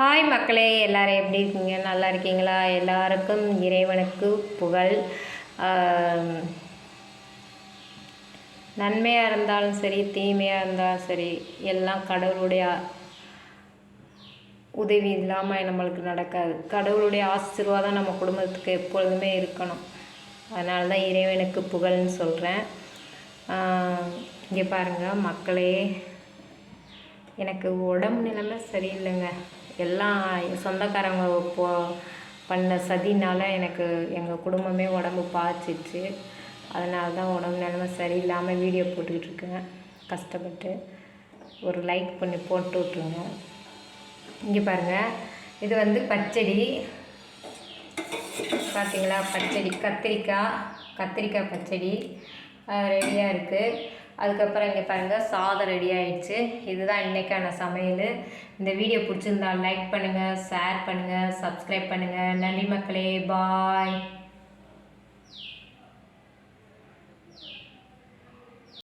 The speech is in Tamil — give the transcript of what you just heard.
ஹாய் மக்களே. எல்லோரும் எப்படி இருக்கீங்க? நல்லா இருக்கீங்களா? எல்லாருக்கும் இறைவனுக்கு புகழ். நன்மையாக இருந்தாலும் சரி தீமையாக இருந்தாலும் சரி எல்லாம் கடவுளுடைய உதவி இல்லாமல் நம்மளுக்கு நடக்காது. கடவுளுடைய ஆசீர்வாதம் நம்ம குடும்பத்துக்கு எப்பொழுதுமே இருக்கணும். அதனால தான் இறைவனுக்கு புகழ்னு சொல்கிறேன் இங்கே பாருங்கள் மக்களே. எனக்கு உடம்பு நிலைமை சரியில்லைங்க. எல்லாம் சொந்தக்காரங்க போ பண்ண சதினால் எனக்கு எங்கள் குடும்பமே உடம்பு பாய்ச்சிச்சு அதனால தான் உடம்பு நிலமை சரியில்லாமல் வீடியோ போட்டுக்கிட்டு இருக்கேன். கஷ்டப்பட்டு ஒரு லைக் பண்ணி போட்டு விட்ருங்க இங்கே பாருங்கள் இது வந்து பச்சடி. பார்த்தீங்களா பச்சடி. கத்திரிக்காய். கத்திரிக்காய் பச்சடி. ரெடியாக இருக்குது அதுக்கப்புறம் இங்கே பாருங்கள் சாதம் ரெடி ஆயிடுச்சு. இதுதான் இன்றைக்கான சமையல். இந்த வீடியோ பிடிச்சிருந்தா லைக் பண்ணுங்கள் ஷேர் பண்ணுங்கள் சப்ஸ்கிரைப் பண்ணுங்கள் நன்றி மக்களே பாய்